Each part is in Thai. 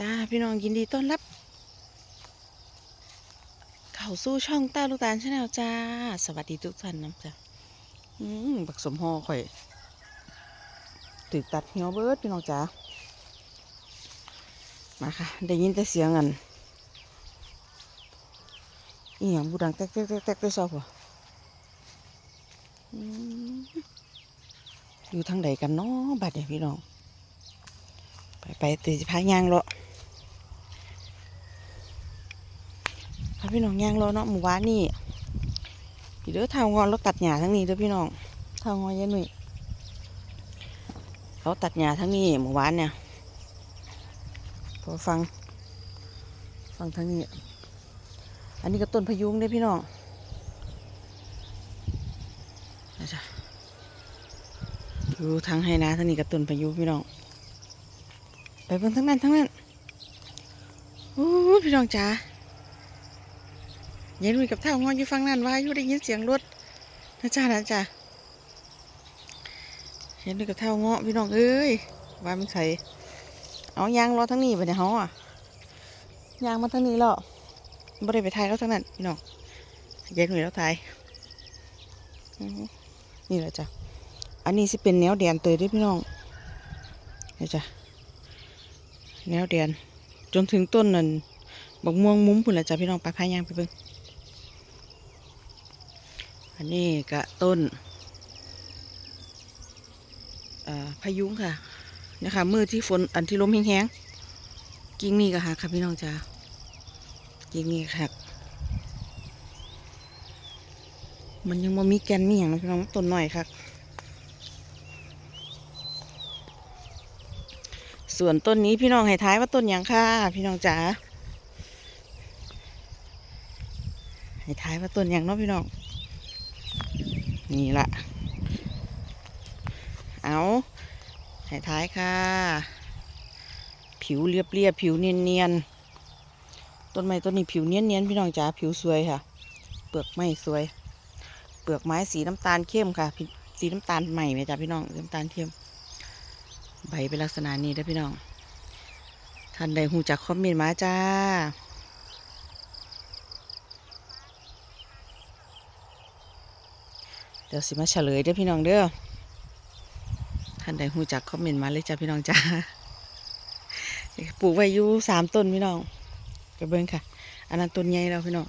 จ้าพี่น้องยินดีต้อนรับ เข้าสู่ช่องต้าลูกตาลชาแนลจ้า สวัสดีทุกท่านนะจ้าอืมบักสมฮอข่อยตึกตัดเหี่ยวเบิดพี่น้องจ้ามาค่ะ ได้ยินแต่เสียงอันอีหยังบูดังแตกแตกแตกแตกได้ซอบบ่อืมอยู่ทางใดกันเนาะบัดเนี่ยพี่น้อง ไปไปตีพายางรอพา พี่น้องยางรอเนาะหมู่บ้านนี่พี่เด้อทางงอนเราตัดหญ้าทั้งนี้เด้อพี่น้องทางงอนยายหนุ่ยเขาตัดหญ้าทั้งนี้หมู่บ้านเนี่ยพอฟัง ฟังทางนี้ อันนี้ก็ต้นพยุงเด้พี่น้องนะจ๊ะอยู่ทางไฮนาทางนี้ก็ต้นพยุงพี่น้อง ไปเบิ่งทั้งนั้นทั้งนั้นโอ้พี่น้องจ๋า เย็นมีกับเท่างอนอยู่ฟังนั่นว่าอยู่ได้ยินเสียงรถนะจ๊ะนะจ๊ะเห็นด้วยกับเท่างอพี่น้องเอ้ยว่ามันใส่เอายางรอทั้งนี้ไปเนี่ยเขาอะยางมาทั้งนี้แล้วบ่ได้ไปถ่ายแล้วทั้งนั้นพี่น้องเย็นหน่ยแล้วถ่ายนี่แหละจ้ะอันนี้สิเป็นแนวแดนเตยด้วยพี่น้องนี่จ้ะแนวเดียนจนถึงต้นนั่นบักม่วงมุ้มพุ่นละจ้ะพี่น้องไปพายางไปเบิ่ง อันนี้ก็ต้นพายุงค่ะนะคะมือที่ฝนอันที่ลมแห้งๆกิ่งนี่ก็หักค่ะพี่น้องจ้ากิ่งนี่หักมันยังบ่มีแกนมีอย่างนะพี่น้องต้นหน่อยค่ะส่วนต้นนี้พี่น้องให้ท้ายว่าต้นหยังค่ะพี่น้องจ๋าให้ท้ายว่าต้นหยังเนาะพี่น้อง นี่ละเอาให้ท้ายค่ะ ผิวเรียบเรียบผิวเนียนเนียนต้นไม้ต้นนี้ผิวเนียนเนียนพี่น้องจ๋าผิวสวยค่ะ เปลือกไม้สวย เปลือกไม้สีน้ำตาลเข้มค่ะ สีน้ำตาลใหม่ไหมจ้ะพี่น้องน้ำตาลเข้ม ใบเป็นลักษณะนี้เด้อพี่น้องท่านใดหูจักคอมเมนต์มาจ้า ดี๋ยวสิมาเฉลยเด้อพี่น้องเด้อท่านใดหูจักคอมเมนต์มาเลยจ้าพี่น้องจ้าปลูกไว้อยู่สามต้นพี่น้องไปเบิ้งค่ะ อันนั้นต้นใหญ่แล้วพี่น้อง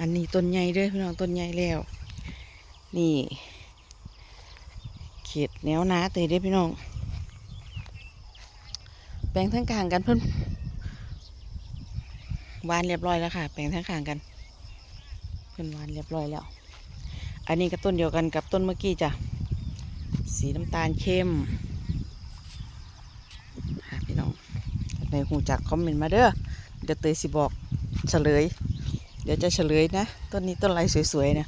อันนี้ต้นใหญ่เด้อพี่น้องต้นใหญ่แล้ว นี่เขตแนวนาเตยเด้อพี่น้อง แปลงทั้งกลางกันเพิ่นวานเรียบร้อยแล้วค่ะ แปลงทั้งกลางกัน เพิ่นวานเรียบร้อยแล้ว อันนี้ก็ต้นเดียวกันกับต้นเมื่อกี้จ้ะ สีน้ำตาลเข้มพี่น้องในหูจักคอมเมนต์มาเด้อ เดี๋ยวเตยสิบอกเฉลย เดี๋ยวจะเฉลยนะ ต้นนี้ต้นอะไรสวยๆนะ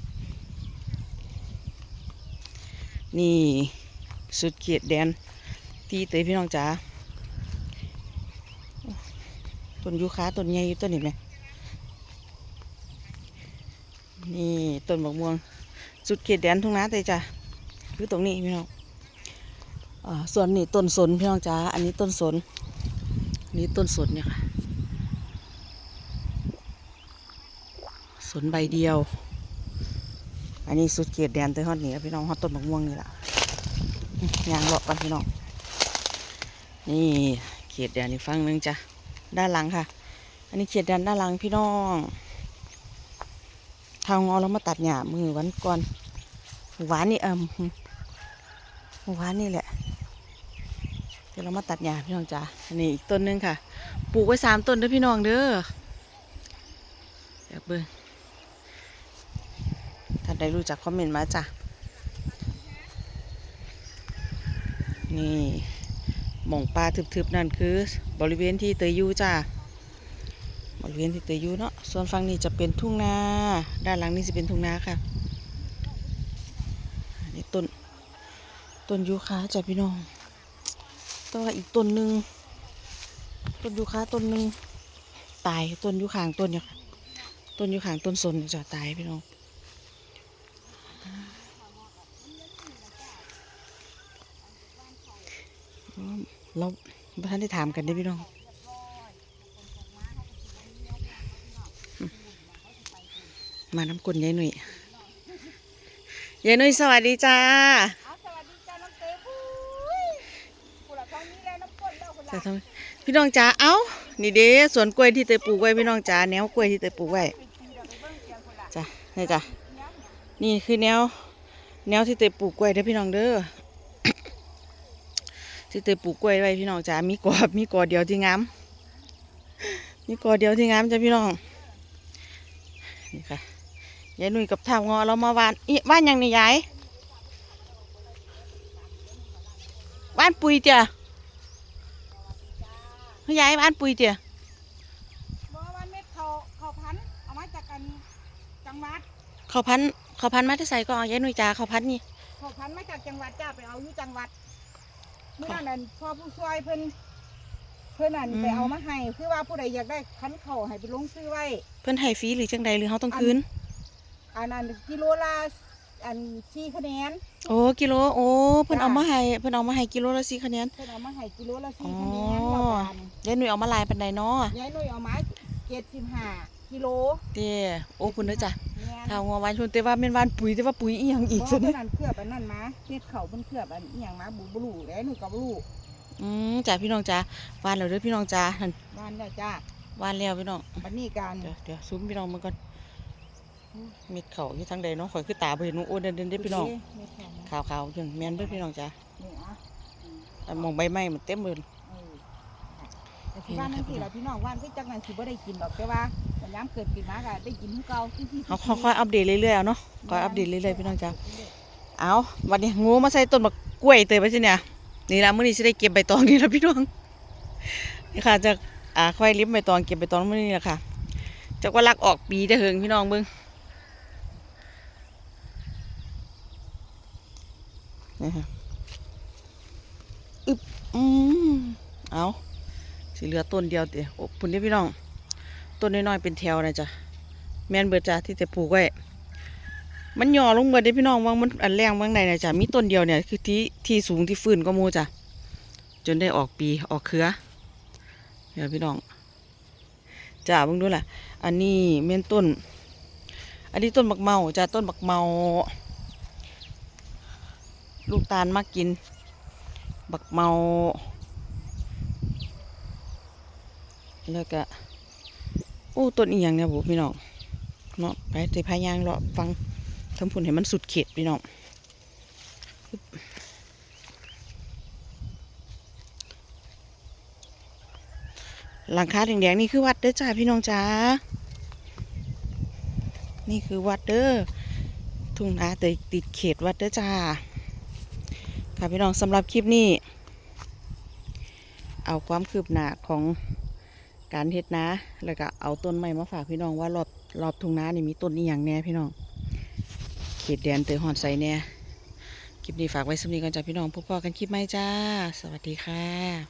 นี่สุดเขียดแดนที่เตยพี่น้องจ๋าต้นยูคาต้นใหญ่ต้นนี้ไหม นี่ต้นบักม่วงสุดเขียดแดนทุ่งนาเตยจ้ะคือตรงนี้พี่น้องส่วนนี้ต้นสนพี่น้องจ๋าอันนี้ต้นสนนนี้ต้นสนเนี่ยค่ะสนใบเดียว อันนี้สุดเขียดแดนเตยฮอดนี่พี่น้องฮอดต้นบักม่วงนี่แหละยางเลาะกันพี่น้อง นี่เขียดแดนอีกฝั่งหนึงจ้ะด้านหลังค่ะ อันนี้เขียดแดนด้านหลังพี่น้อง ทางงอเรามาตัดหญ้ามือวันก่อนหวานนี่เอิมหวานนี่แหละเดี๋ยวเรามาตัดหญ้าพี่น้องจ้ะอันนี้อีกต้นหนึงค่ะ ปลูกไว้สามต้นเด้อพี่น้องเด้อเดี๋ยวเบิ่งถ้าได้รู้จักคอมเมนต์มาจ้ะนี่หม่องปลาทึบๆนั่นคือ บริเวณที่เตยอยู่จ้า บริเวณที่เตยอยูเนาะส่วนฝั่งนี้จะเป็นทุ่งนา ด้านหลังนี่จะเป็นทุ่งนาค่ะอันนี้ต้นต้นยูคาจ้ะพี่น้องตัวาอีกต้นหนึ่งต้นยูคาต้นหนึ่งตายต้นยูคางต้นเนี่ยค่ะต้นยูคางต้นสนจะตายพี่น้องเราบ่ทันได้ถามกันเด้พี่น้องอืม มาน้ำกลนยายหนุ่ยยายหนุ่ยสวัสดีจ้าเอาสวัสดีจ้าน้องเต้ปุ้ยกูละท้องนี้แล้วน้ำก้นแล้วกูละแต่ทำไมพี่น้องจ๋าเอ้านี่เด้สวนกล้วยที่เตยปลูกไว้พี่น้องจ๋าแนวกล้วยที่เตยปลูกไว้ปีปีเราไปเบิ่งเสียงกูละจ้ะนี่จ้ะเนี้ยเนี่ยนี่คือแนว แนวที่เตยปลูกกล้วยเด้อพี่น้องเด้อที่เตยปลูกกล้วยไว้พี่น้องจ๋ามีกอมีกอเดียวที่งามมีกอเดียวที่งามจ้ะพี่น้องนี่ค่ะ ยายหนุ่ยกับทางงอเรามาวานอีว่านหยังนี่ยายว่านปุ๋ยจ้ะเฮ้ยยายว่านปุ๋ยจ้ะบอกว่าเม็ดเขาเขาพันธุ์เอามาจากกันจังหวัดเขาพันเขาพันมาที่ใส่ก็เอายายหนุ่ยจ้าเขาพันนี่เขาพันธุ์มาจากจังหวัดจ้าไปเอาอยู่จังหวัดเมื่อนั้นนั่นพ่อผู้ช่วยเพิ่นเพิ่นนั่นไปเอามาให้คือว่าผู้ใดอยากได้คันเขาให้ไปลงซื้อไว้ เพิ่นให้ฟรีหรือจังใดหรือเขาต้องคืน อันนั้นกิโลละอันสี่คะแนน โอ้กิโลโอ้เพิ่นจ้ะ เอามาให้เพิ่นเอามาให้กิโลละสี่คะแนน เพิ่นเอามาให้กิโลละสี่อ๋อคะแนนว่าบานยายหนุ่ยเอามาลายปันใดเนาะยายหนุ่ยเอามาเจ็ดสิบห้ากิโลเต้โอ้พุ่นเด้อจ้ะแม่นถ้างัวหวานชนแต่ว่าแม่นหวานปุ๋ยแต่ว่าปุ๋ยอีหยังอีกบ่ซะเพิ่นี่นนั่นเคลือบอันนั้นมาเฮ็ดเขาเพิ่นเคลือบอันอีหยังมาบูบลูแล้วหนูก็บ่รู้อืมจ้ะพี่น้องจ้าหวานแล้วเด้อพี่น้องจ้านั่นบ้านแล้วจ้าหวานแล้วพี่น้อง บัดนี้การเดี๋ยวเดี๋ยวซูมพี่น้องมันก่อน เม็ดเขาอยู่ทางใดเนาะข่อยคือตาบ่เห็นหนูโอ้เดินเดินเด้อพี่น้องไม่แข็งขาวๆจนแม่นเด้อพี่น้องจ้านี่อะแต่มองใบไม้มันเต็มเลยเออแต่ที่บ้านนั่นสิล่ะพี่น้องว่านคือจักนั้นสิบ่ได้กินดอกแต่ว่าแต่ยามเกิดขึ้นมาก็ได้กินคือเก่าที่ที่เขาค่อยๆอัปเดตเรื่อยๆเอาเนาะค่อยอัปเดตเรื่อยๆพี่น้องจ้าเอาวันนี้งูมาใส่ต้นบักกล้วยเตยไปสิเนี่ยนี่ละมื้อนี้สิได้เก็บใบตองนี่ละพี่น้องนี่ค่ะจะอ่าค่อยลิฟใบตองเก็บใบตองมื้อนี้ละค่ะจะว่าลักออกปีได้อเหิงพี่น้องเบิ่ง นี่ค่ะอึบอืมเอาสิเหลือต้นเดียวเดียวโอ้ปุ่นเด้พี่น้อง ต้นน้อยๆเป็นแถวนะจ๊ะแมนเบิดจ้ะที่จะปลูกไว้มันย่อลงเบิดได้พี่น้องว่างมันอันแรงบางใดนี่ยจ้ะมีต้นเดียวเนี่ยคือที่ที่สูงที่ฟื้นก็โมจ้ะจนได้ออกปีออกเครือเดี๋ยวพี่น้องจ้าเบิ่งดูล่ะ อันนี้เม่นต้น อันนี้ต้นบักเมาจ้ะต้นบักเมา ลูกตาลมากิน บักเมา แล้วก็อู้ต้นอีหยังเนี่ยบุพี่น้องเนาะไปตะพายางเลาะฟังทำผลให้มันสุดเขตพี่น้องหลังคาแดงๆนี่คือวัดเด้อจ้าพี่น้องจ้า นี่คือวัดเด้อทุ่งนาเตยติดเขตวัดเด้อจ้า ค่ะพี่น้องสำหรับคลิปนี้ เอาความคืบหน้าของการเฮ็ดนาแล้วก็เอาต้นไม้มาฝากพี่น้องว่ารอบรอบทุ่งนานี่มีต้นนี้อย่างแน่พี่น้อง เขตแดนเตยหอนใสแน่คลิปนี้ฝากไว้สำนีกันจ้าพี่น้องพบกันคลิปใหม่จ้า สวัสดีค่ะ